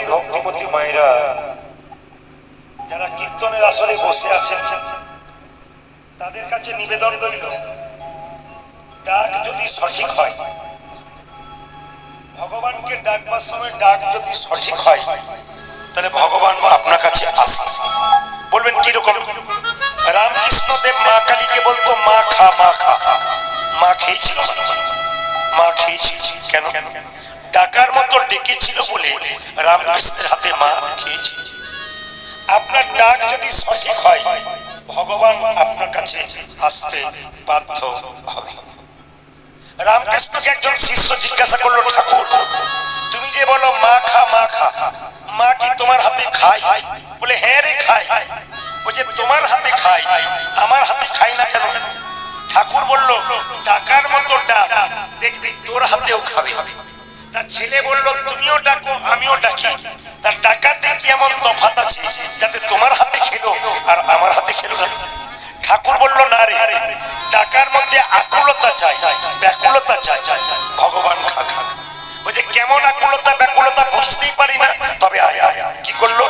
মুরব্বী ভক্তিমতী মায়েরা, যারা কীর্তনের আসরে বসে আছেন, তাদের কাছে নিবেদন রইল, ডাক যদি সঠিক হয়, ভগবানকে ডাকবার সময় ডাক যদি সঠিক হয়, তাহলে ভগবান আপনার কাছে আসে বলবেন, কীরকম? রামকৃষ্ণ দেব মা কালীকে বলতো, মা খা মা খা, মা খেয়েছিল। মা খেয়েছি কেন কেন কেন? ডাকার মতো ডেকেছিল বলে রামকৃষ্ণের হাতে মা খেয়েছে। আপনার ডাক যদি সঠিক হয়, ভগবান আপনার কাছে আসতে বাধ্য হবে। রামকৃষ্ণকে একজন শিষ্য জিজ্ঞাসা করল, ঠাকুর, তুমি যে বলো মা খা মা খা, মা কি তোমার হাতে খায়? বলে হ্যাঁ রে, খায়। বলছে তোমার হাতে খায়, আমার হাতে খাই না কেন? ঠাকুর বলল, ডাকার মতো ডাক, দেখবি তোর হাতেও খাবে। তার ছেলে বলল, তুমিও ডাকো, আমিও ডাকি। তার ডাকাতে কি এমন তফাত আছে যাতে তোমার হাতে খেলো আর আমার হাতে খেলো না? ঠাকুর বলল, না রে, ডাকার মধ্যে আকুলতা চাই, ব্যাকুলতা চাই। ভগবান খা খা বলছে কেমন আকুলতা, ব্যাকুলতা বুঝতেই পারি না। তবে আয় আয় কি করল?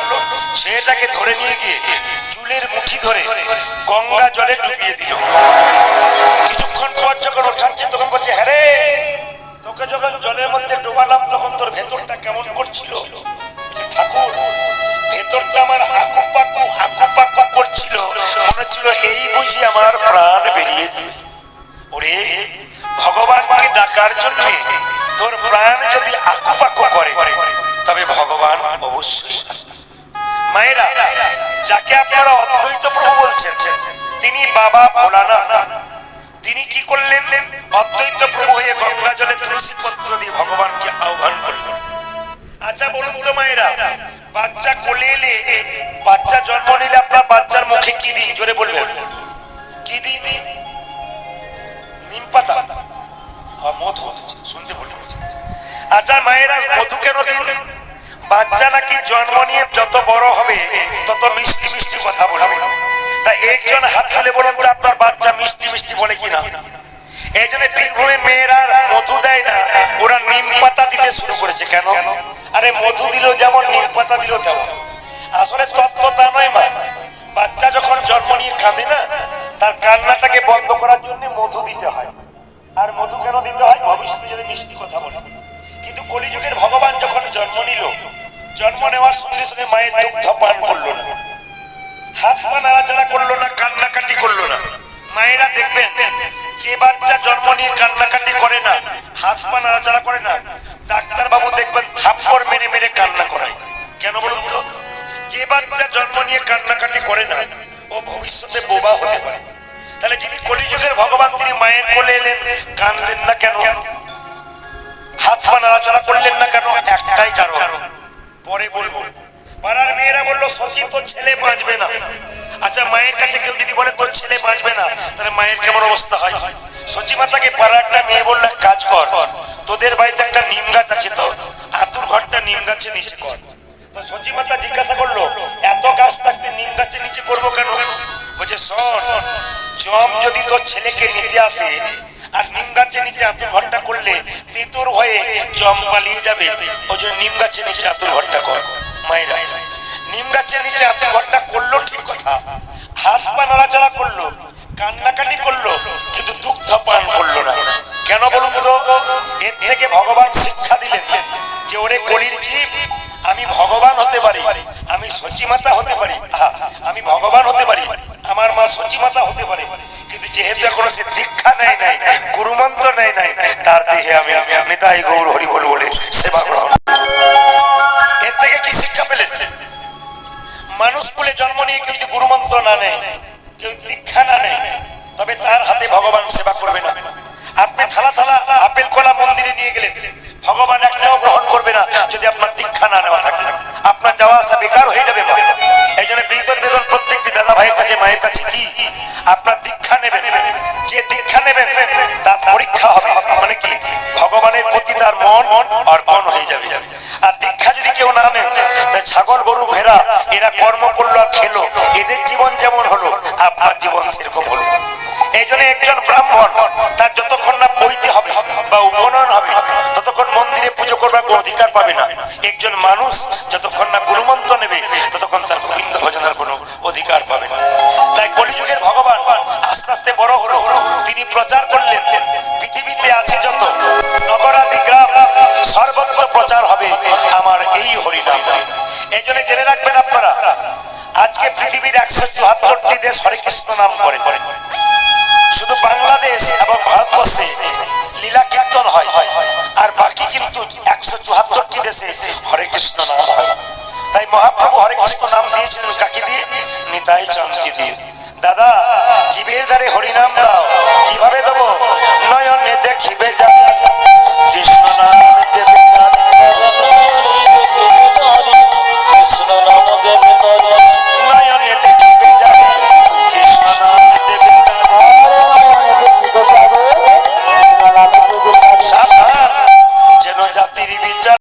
ছেলেটাকে ধরে নিয়ে গিয়ে চুলের মুঠি ধরে গঙ্গা জলে ডুবিয়ে দিল। কিছুক্ষণ পর যখন ওঠাচ্ছে তখন বলছে হ্যাঁ তোকে যখন জলের মধ্যে ডোবালাম, তখন তোর ভেতরটা কেমন করছিল? ঠাকুর, ভেতরটা আমার আকু পাকু আকু পাকু করছিল। মনে হচ্ছিল এই বুঝি আমার প্রাণ বেরিয়ে যাবে ওরে, ভগবানকে ডাকার জন্য তোর প্রাণ যদি আকু পাকু করে, তবে ভগবান অবশ্যই। মায়েরা, যাকে আপনারা অদ্বৈত প্রভু বলছেন, তিনি বাবা ভোলানাথ। তিনি কি করলেন? অদ্বৈত প্রভু হয়ে গঙ্গা জলে তুলসী পত্র দিয়ে ভগবানকে আহ্বান করলেন আচ্ছা বলুন তো মায়েরা, বাচ্চা কোলে এলে, বাচ্চা জন্ম নিলে আপনার বাচ্চার মুখে কি দিই? জোরে বলবেন। কি দিই? দিই নিম পাতা। মধু। শুনতে বলি আচ্ছা মায়েরা, মধু কেন দিন? বাচ্চা নাকি জন্ম নিয়ে যত বড় হবে, তত মিষ্টি মিষ্টি কথা বলবে। তা একজন হাত তুলে বলুন তো আপনার বাচ্চা মিষ্টি মিষ্টি বলে কিনা? এই জন্য বীরভূমের মেয়েরা মধু দেয় না। ওরা নিম পাতা দিতে শুরু করেছে। কেন? আরে মধু দিল যেমন নিম পাতা দিল তেমন। আসলে তত্ত্ব নয় মা। বাচ্চা যখন জন্ম নিয়ে কাঁদে না, তার কান্নাটাকে বন্ধ করার জন্য মধু দিতে হয়। আর মধু কেন দিতে হয়? ভবিষ্যতে যেন মিষ্টি কথা বলে। কিন্তু কলিযুগের ভগবান যখন জন্ম নিল, জন্ম নেওয়ার সঙ্গে সঙ্গে মায়ের দুগ্ধ পান করল না। হাত পা নাড়াচাড়া করল না, কান্নাকাটি করল না। মায়েরা দেখবেন যে বাচ্চা জন্ম নিয়ে কান্নাকাটি করে না, হাত পা নাড়াচাড়া করে না ডাক্তার বাবু দেখবেন থাপ্পড় মেরে মেরে কান্না করায়। কেন বলুন তো? যে বাচ্চা জন্ম নিয়ে কান্নাকাটি করে না, ও ভবিষ্যতে বোবা হতে পারে। তাহলে যিনি কলিযুগের ভগবান, তিনি মায়ের কোলে এলেন কানলেন না কেন? হাত পা নাড়াচাড়া করলেন না কেন? একটাই কারণ। পরে বলব পাড়ার মেয়েরা বলল সচিন তোর ছেলে বাঁচবে না। আচ্ছা মায়ের কাছে কেউ যদি বলে, তোর ছেলে বাঁচবে না, তাহলে মায়ের কেমন অবস্থা হয়? সচি মাতাকে পাড়া একটা মেয়ে বলল, এক কাজ কর, তোদের বাড়িতে একটা নিম গাছ আছে তো আতুর ঘরটা নিম গাছের নিচে কর। তো সচি মাতা জিজ্ঞাসা করল, এত গাছ থাকতে নিম গাছের নিচে করব কেন? বলছে, শোন জম যদি তোর ছেলেকে নিতে আসে, আর নিম গাছের নিচে আতুর ঘরটা করলে, তেতুর হয়ে জম পালিয়ে যাবে। ওই জন্য নিম গাছের নিচে আতুর ঘরটা কর। মায়েরা, নিম গাছের নিচে আতুর ঘরটা করল ঠিক কথা। হাত পা নাড়াচাড়া করল, কান্নাকাটি করল, কিন্তু দুগ্ধ পান করল না। কেন বলুন তো? এর থেকে ভগবান শিক্ষা দিলেন যে ওরে কলির জীব, আমি ভগবান হতে পারি, আমি সচিমাতা হতে পারি। আমি ভগবান হতে পারি, আমার মা সচিমাতা হতে পারে। কিন্তু যেহেতু এখনও সে দীক্ষা নেয় নাই, গুরুমন্ত্র নেয় নাই, তার দেহে আমি আমি তাই গৌর হরি বল বলে সেবা গ্রহণ মানুষ কুলে জন্ম নিয়ে কেউ যদি গুরুমন্ত্র না নেয়, কেউ দীক্ষা না নেয়, তবে তার হাতে ভগবান সেবা করবে না। আপনি থালা থালা, আপেল কলা মন্দিরে নিয়ে গেলেন। ভগবান একটাও গ্রহণ করবে না যদি আপনার দীক্ষা না নেওয়া থাকে। আপনার যাওয়া আসা বেকার হয়ে যাবে এই জন্য বেতন বেতন প্রত্যেকটি দাদা ভাইয়ের কাছে, মায়ের কাছে কি? আপনার দীক্ষা নেবেন। যে দীক্ষা নেবেন, তার পরীক্ষা হবে। মানে কি? ভগবানের প্রতি তার মন অর্পণ হয়ে যাবে। আর দীক্ষা যদি কেউ না নেন ছাগল গরু ভেড়া, এরা কর্ম করল, খেলো। এদের জীবন যেমন হলো আপনার জীবন সেরকম হলো। এই জন্য একজন ব্রাহ্মণ, তার যতক্ষণ না পৈতে হবে বা উপনয়ন হবে, ততক্ষণ মন্দিরে পুজো করবার কোনো অধিকার পাবে না। একজন মানুষ যতক্ষণ না গুরুমন্ত্র নেবে, ততক্ষণ তার গোবিন্দ ভজনের কোনো অধিকার পাবে না। তাই কলিযুগের ভগবান আস্তে আস্তে বড় হলো। তিনি প্রচার এই জন্য জেনে রাখবেন আপনারা, আজকে পৃথিবীর একশো চুয়াত্তরটি দেশ নাম করে শুধু বাংলাদেশ এবং ভারতবর্ষে লীলা কীর্তন হয়, আর বাকি কিন্তু একশো চুয়াত্তরটি দেশে হরে কৃষ্ণ নাম হয়। তাই মহাপ্রভু হরে কৃষ্ণ নাম দিয়েছিলেন কাকে দিয়ে? নিতাই চাঁদকে দিয়ে। দাদা, জীবের দ্বারে হরিনাম দাও।